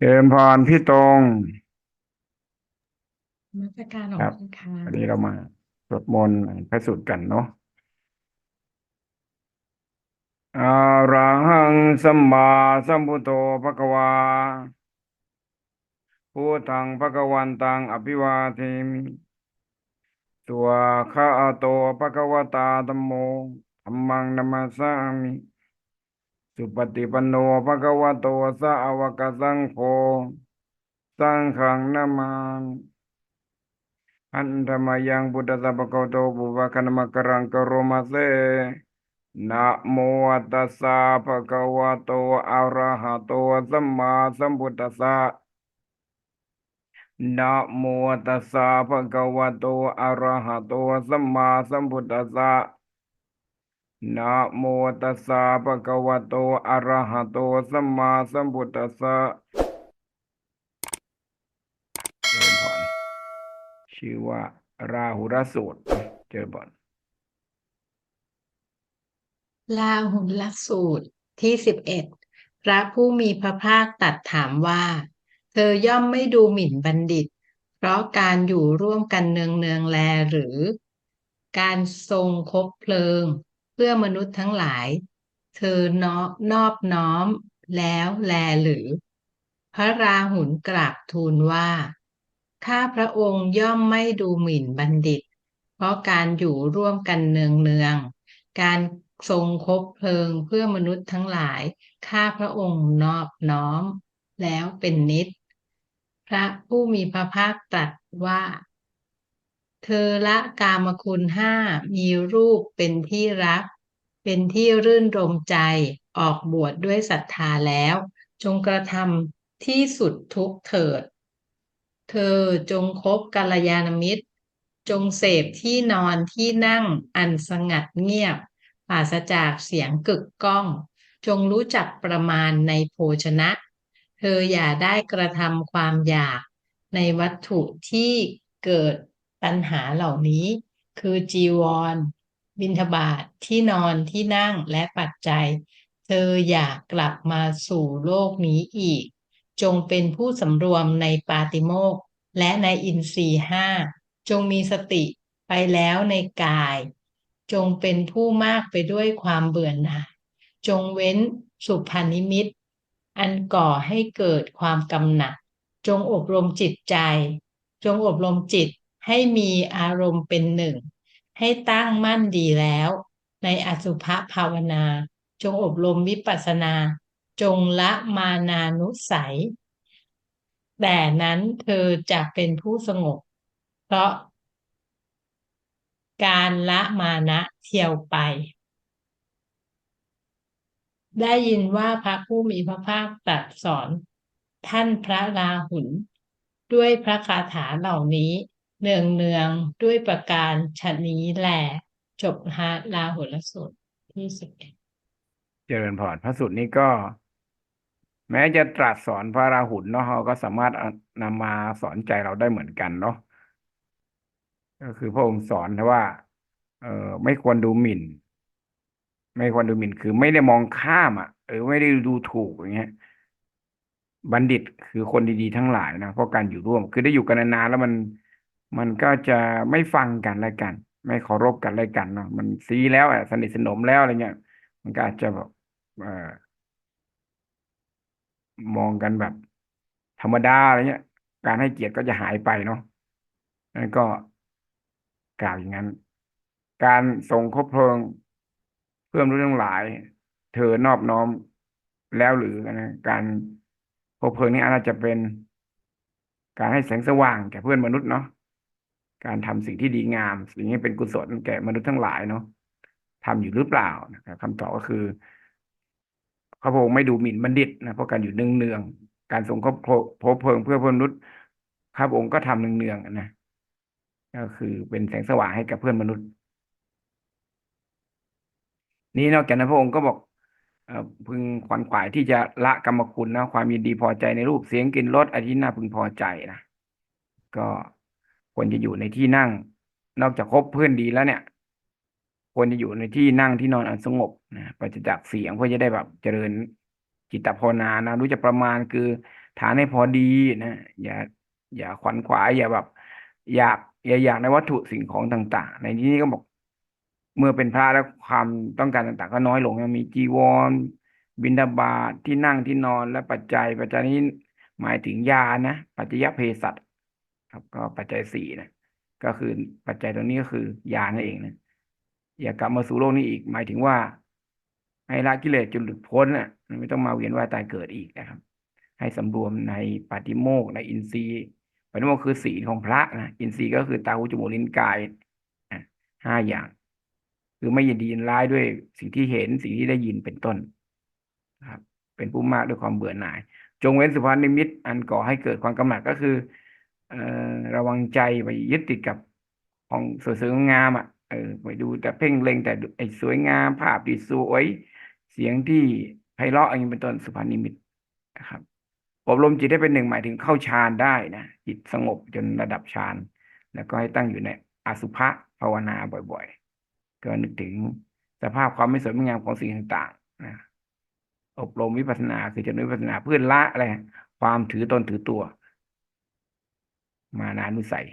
เจริญพรพี่ตรงนมัสการขอครับบคุณค่ะวันนี้เรามาสวดมนต์อ่านพระสูตรกันเนาะอะระหังสัมมาสัมพุทโธภะคะวาพุทธังภะคะวันตังอภิวาเทมิตัวข้าโตภะคะวตาธัมโมธัมมังนัมสสามิ สุปฏิปันโนภะคะวะโตสาวกสังโฆสังฆังนามามิอันธรรมยังพุทธสัพพะโกโตบุพคะนมกรังกโรมาเซนะโมตัสสะภะคะวะโตอะระหะโตสัมมาสัมพุทธัสสะนะโมตัสสะภะคะวะโตอะระหะโตสัมมาสัมพุทธัสสะ นะโมตัสสะภะคะวะโตอะระหะโตสัมมาสัมพุทธัสสะเจริญพรชื่อว่าราหุรสูตรเจอบ่อนลาหุลสูตรที่สิบเอ็ดพระผู้มีพระภาคตรัดถามว่า เธอย่อมไม่ดูหมิ่นบัณฑิต เพราะการอยู่ร่วมกันเนืองเนืองแลหรือ การทรงคบเพลิง เพื่อมนุษย์ทั้งหลาย เธอนอบนอบน้อมแล้วแลหรือ พระราหุลกราบทูลว่า ข้าพระองค์ย่อมไม่ดูหมิ่นบัณฑิต เพราะการอยู่ร่วมกันเนืองเนือง การทรงคบเพลิงเพื่อมนุษย์ทั้งหลาย ข้าพระองค์นอบน้อม แล้วเป็นนิจพระผู้มีพระภาคตรัสว่า เธอละกามคุณห้ามีรูปเป็นที่รัก เป็นที่รื่นรมใจออกบวชดด้วยศรัทธาแล้ว จงกระทำที่สุดทุกเถิด เธอจงคบกัลยาณมิตร จงเสพที่นอนที่นั่งอันสงัดเงียบปราศจากเสียงกึกก้อง จงรู้จักประมาณในโภชนะ เธออย่าได้กระทำความอยากในวัตถุที่เกิด ปัญหาเหล่านี้ คือจีวร บิณฑบาตที่นอนที่นั่งและปัจจัย เธออยากกลับมาสู่โลกนี้อีก จงเป็นผู้สำรวมในปาติโมกและในอินทรีห้าจงมีสติไปแล้วในกาย จงเป็นผู้มากไปด้วยความเบื่อหน่าย จงเว้นสุพานิมิต อันก่อให้เกิดความกำหนัด จงอบรมจิตใจ จงอบรมจิต ให้มีอารมณ์เป็นหนึ่ง ให้ตั้งมั่นดีแล้ว ในอสุภภาวนา จงอบรมวิปัสสนา จงละมานานุสัย แต่นั้นเธอจะเป็นผู้สงบ เพราะ การละมานะเที่ยวไป ได้ยินว่าพระผู้มีพระภาคตรัสสอน ท่านพระราหุลด้วยพระคาถาเหล่านี้ เนืองเนืองๆด้วยประการชนี้แหลจบฮะราหุลสูตรที่สิบเอ็ดเจริญพรพระสูตรนี้ก็ แม้จะตรัสสอนพระราหุลเนาะเขาก็สามารถเอานำมาสอนใจเราได้เหมือนกันเนาะก็คือพระองค์สอนว่า เออไม่ควรดูหมิ่น ไม่ควรดูหมิ่นคือไม่ได้มองข้ามอะเออไม่ได้ดูถูกอย่างเงี้ยบัณฑิตคือคนดีๆทั้งหลายนะเพราะการอยู่ร่วม คือได้อยู่กันนานๆแล้วมัน มันก็จะไม่ฟังกันและกัน ไม่เคารพกันและกันเนาะมันซีแล้วอะสนิทสนมแล้วอะไรเงี้ย มันก็อาจจะแบบเอ่อมองกันแบบ ธรรมดาอะไรเงี้ย การให้เกียรติก็จะหายไปเนาะนั่นก็กล่าวอย่างนั้น การส่งคบเพลิง เพื่อมรู้ทั้งหลาย เธอนอบน้อมแล้วหรือนะการคบเพลิงนี้อาจจะเป็น การให้แสงสว่างแก่เพื่อนมนุษย์เนาะ การทำสิ่งที่ดีงาม สิ่งนี้เป็นกุศลแก่มนุษย์ทั้งหลายเนาะทำอยู่หรือเปล่านะครับคำตอบก็คือพระองค์ไม่ดูหมิ่นบัณฑิตนะเพราะการอยู่เนืองๆการส่งคบพบเพลิงเพื่อมนุษย์พระองค์ก็ทำเนืองๆนะก็คือเป็นแสงสว่างให้กับเพื่อนมนุษย์ นี่นอกจากนั้นพระองค์ก็บอกอพึงขวนขวายที่จะละกรรมคุณนะความยินดีพอใจในรูปเสียงกลิ่นรสอาทิน่าพึงพอใจนะก็ ควรจะอยู่ในที่นั่ง นอกจากคบเพื่อนดีแล้วเนี่ย ควรจะอยู่ในที่นั่งที่นอนอันสงบนะปราศจากเสียงเพื่อจะได้แบบเจริญจิตภาวนานะรู้จักประมาณคือทานให้พอดีนะอย่า อย่าขวนขวายอย่าแบบ อยากอย่าอยากในวัตถุสิ่งของต่าง ๆ ในที่นี้ก็บอก เมื่อเป็นพระแล้วความต้องการต่าง ๆ ก็น้อยลงมีจีวร บิณฑบาตที่นั่งที่นอนและปัจจัยปัจจัยนี้หมายถึงยานะปัจจยเภสัช ครับก็ปัจจัยสี่นะก็คือปัจจัยตรงนี้ก็คือยานั่นเองนะอย่ากลับมาสู่โลกนี้อีก หมายถึงว่า ให้ละกิเลสจนหลุดพ้นน่ะไม่ต้องมาเวียนว่ายตายเกิดอีกนะครับ ให้สำรวมในปฏิโมกข์ในอินทรีย์ปฏิโมกข์คือศีลของพระนะอินทรีย์ก็คือตาหูจมูกลิ้นกายห้าอย่าง คือไม่ยินดียินร้ายด้วยสิ่งที่เห็นสิ่งที่ได้ยินเป็นต้นครับ เป็นผู้มากด้วยความเบื่อหน่าย จงเว้นสุภาพนิมิตอันก่อให้เกิดความกำหนัดก็คือ ระวังใจไปยึดติดกับของสวยๆงามอะเออไปดูแต่เพ่งเล็งแต่ไอ้สวยงามภาพที่สวย เสียงที่ไพเราะอย่างนี้เป็นต้นสุภาพนิมิตนะครับอบรมจิตให้เป็นหนึ่งหมายถึงเข้าฌานได้นะจิตสงบจนระดับฌานแล้วก็ให้ตั้งอยู่ในอสุภะภาวนาบ่อยๆ ก็นึกถึงสภาพความไม่สวยไม่งามของสิ่งต่างๆนะอบรมวิปัสสนาคือจริญวิปัสสนาเพื่อละอะไรความถือตนถือตัว มานานุสัย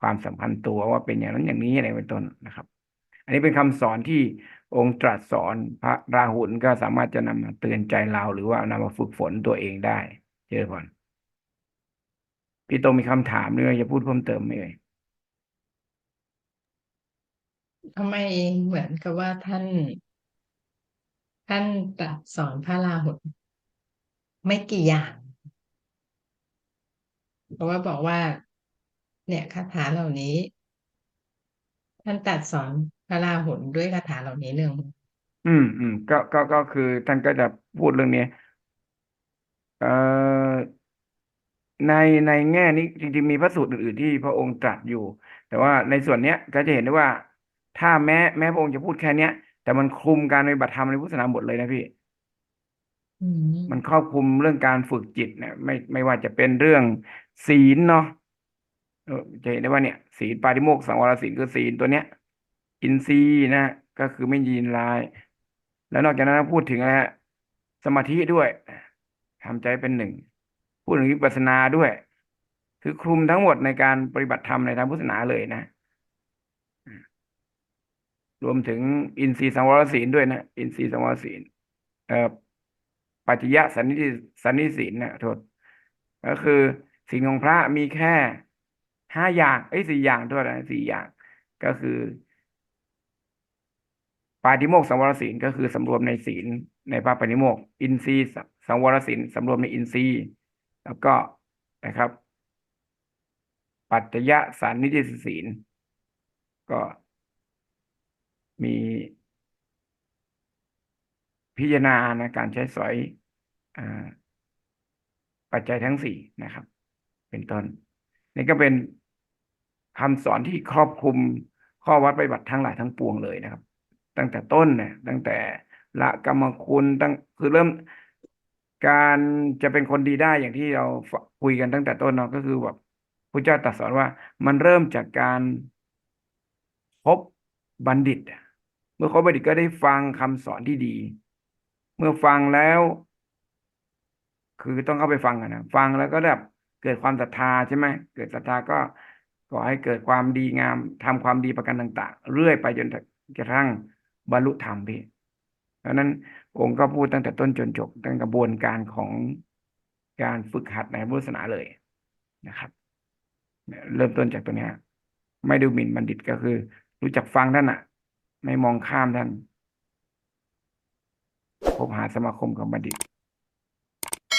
ความสำคัญตัวว่าเป็นอย่างนั้นอย่างนี้อะไรเป็นต้นนะครับ อันนี้เป็นคำสอนที่องค์ตรัสสอนพระราหุลก็สามารถจะนำมาเตือนใจเราหรือว่านำมาฝึกฝนตัวเองได้ เจอก่อนพี่โตมีคำถามหรือจะพูดเพิ่มเติมไหมเอ่ยทำไมเหมือนกับว่าท่าน ท่านตรัสสอนพระราหุลไม่กี่อย่าง เพราะว่าบอกว่า เนี่ยคาถาเหล่านี้ ท่านตรัสสอนพระราหุลด้วยคาถาเหล่านี้หนึ่งอืมอืมก็ก็ก็คือท่านก็จะพูดเรื่องนี้เอ่อในในแง่นี้จริงๆมีพระสูตรอื่น ๆ ที่พระองค์ตรัสอยู่ แต่ว่าในส่วนเนี้ยก็จะเห็นได้ว่า ถ้าแม้แม้พระองค์จะพูดแค่เนี้ย แต่มันคลุมการปฏิบัติธรรมในพุทธศาสนาหมดเลยนะพี่มมันครอบคลุมเรื่องการฝึกจิตเนี่ยไม่ไม่ว่าจะเป็นเรื่อง ศีลเนาะเออจะเห็นได้ว่าเนี่ยศีลปาฏิโมกสังวรศีลคือศีลตัวเนี้ย อินทรีย์นะ ก็คือไม่ยินร้าย แล้วนอกจากนั้นพูดถึงอะไรฮะสมาธิด้วยทำใจเป็นหนึ่ง พูดถึงวิปัสสนาด้วย คือคลุมทั้งหมดในการปฏิบัติธรรมในทางพุทธศาสนาเลยนะ รวมถึงอินทรีย์สังวรศีลด้วยนะ อินทรีย์สังวรศีลเอ่อปัจจยสันนิธิสันนิศีลนะโทษก็คือ สิ่งของพระมีแค่ห้าอย่างเอ้ยสี่อย่างโทษนะสี่อย่าง ก็คือปาฏิโมกสังวรศีลก็คือสำรวมในศีลในพระปาฏิโมกอินทรีย์สังวรศีลสำรวมในอินทรีย์ แล้วก็นะครับ ปัจจยะสันนิธิศีล ก็มีพิจารณานะการใช้สอยอปัจจัยทั้งสี่นะครับ เป็นต้น นี่ก็เป็นคำสอนที่ครอบคลุมข้อวัดปฏิบัติทั้งหลายทั้งปวงเลยนะครับ ตั้งแต่ต้นเนี่ยตั้งแต่ละกรรมคุณตั้งคือเริ่มการจะเป็นคนดีได้อย่างที่เราคุยกันตั้งแต่ต้นเนาะก็คือแบบพระเจ้าตรัสสอนว่า มันเริ่มจากการพบบัณฑิต เมื่อคบบัณฑิตก็ได้ฟังคำสอนที่ดี เมื่อฟังแล้ว คือต้องเข้าไปฟังกันนะฟังแล้วก็แบบ เกิดความศรัทธาใช่ไหมเกิดศรัทธาก็ก่อให้เกิดความดีงามทำความดีประการต่าง ๆ เรื่อยไปจนกระทั่งบรรลุธรรมพี่เพราะนั้นองค์ก็พูดตั้งแต่ต้นจนจบตั้งกระบวนการของการฝึกหัดในพุทธศาสนาเลยนะครับ เริ่มต้นจากตัวนี้ไม่ดูหมิ่นบัณฑิตก็คือ รู้จักฟังท่านอะไม่มองข้ามท่านคบหาสมาคมกับบัณฑิต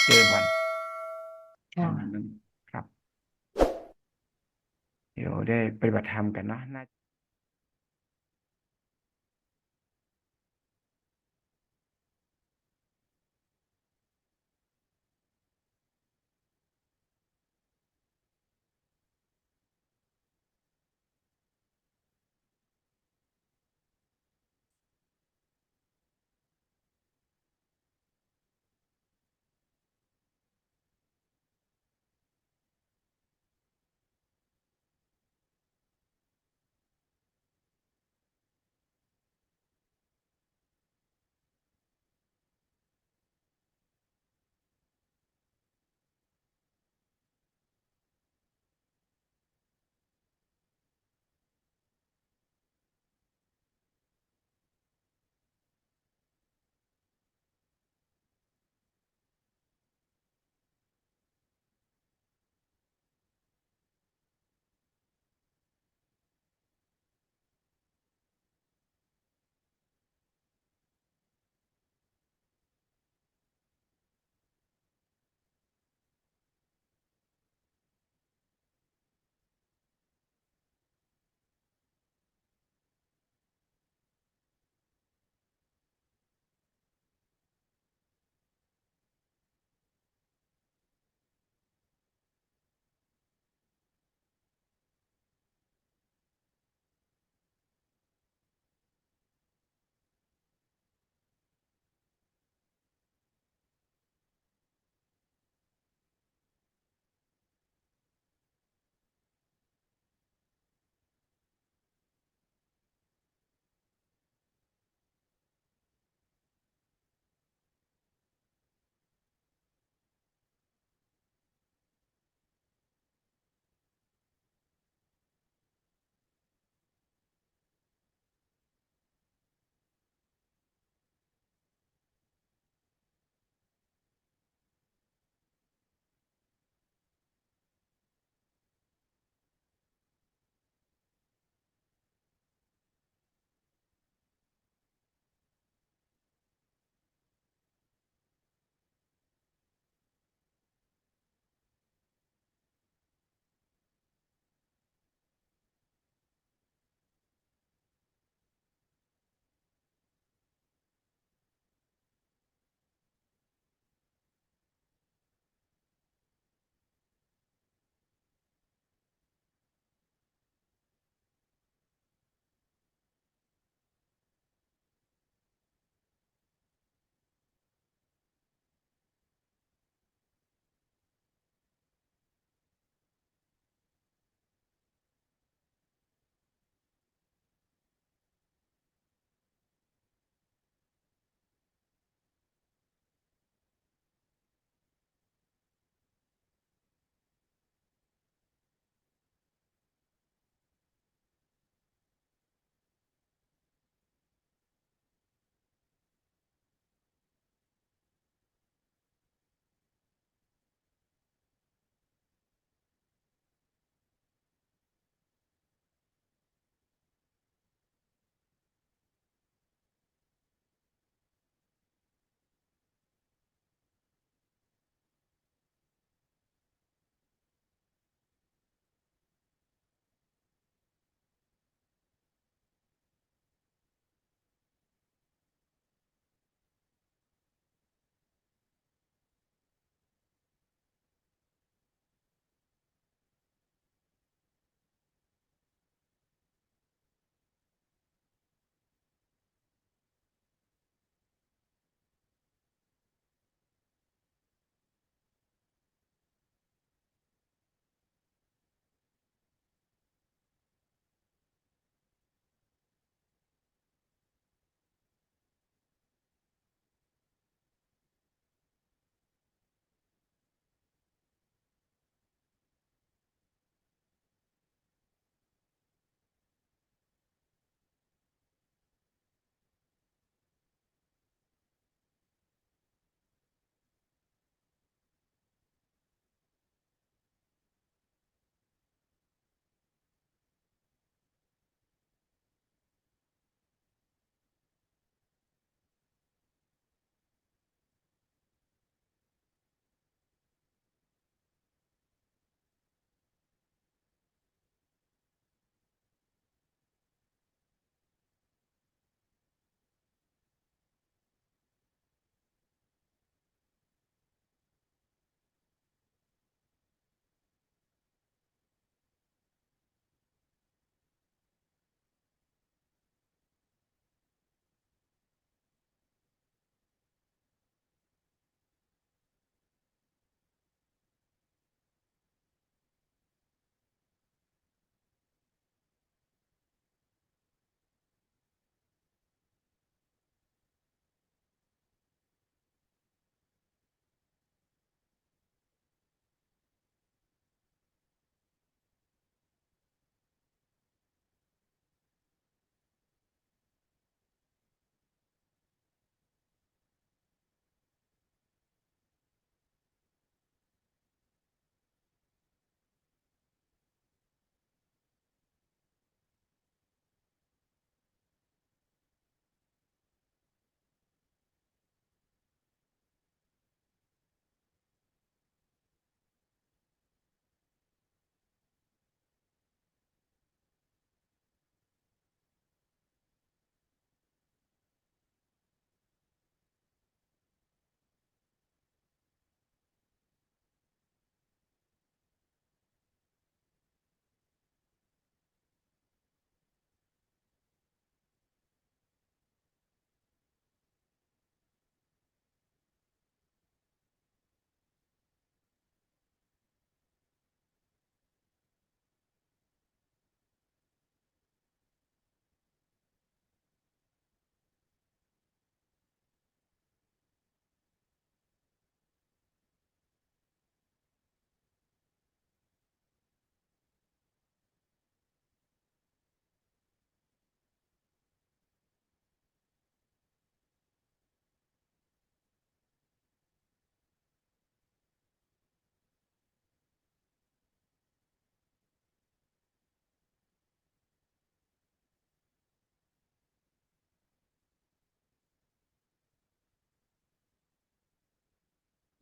เจอกัน ปค่ะระมาณนั้นครับ เดี๋ยวได้ปฏิบัติธรรมกันเนาะน่า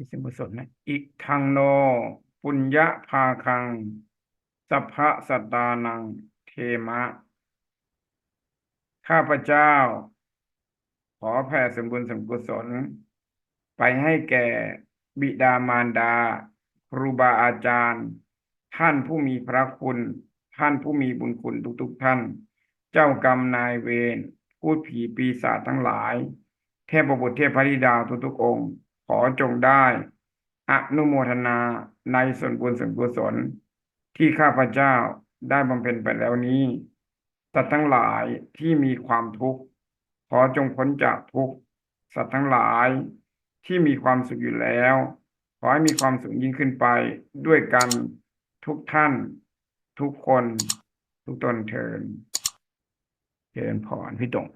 ที่ส่วนกุศลนะอิทังโน ปุญญภาคัง สัพพะสตตานัง เทมะ ข้าพเจ้า ขอแผ่ส่วนบุญส่วนกุศล ไปให้แก่บิดามารดา ครูบาอาจารย์ ท่านผู้มีพระคุณ ท่านผู้มีบุญคุณทุกๆท่าน เจ้ากรรมนายเวรพูดผีปีศาจทั้งหลาย เทพบุตรเทพธิดาทุกๆองค์ ขอจงได้อนุโมทนาในส่วนบุญส่วนกุศล ที่ข้าพเจ้าได้บำเพ็ญไปแล้วนี้สัตว์ทั้งหลายที่มีความทุกข์ ขอจงพ้นจากทุกข์สัตว์ทั้งหลายที่มีความสุขอยู่แล้ว ขอให้มีความสุขยิ่งขึ้นไปด้วยกันทุกท่าน ทุกคน ทุกตนเทินเจริญพรพี่ตง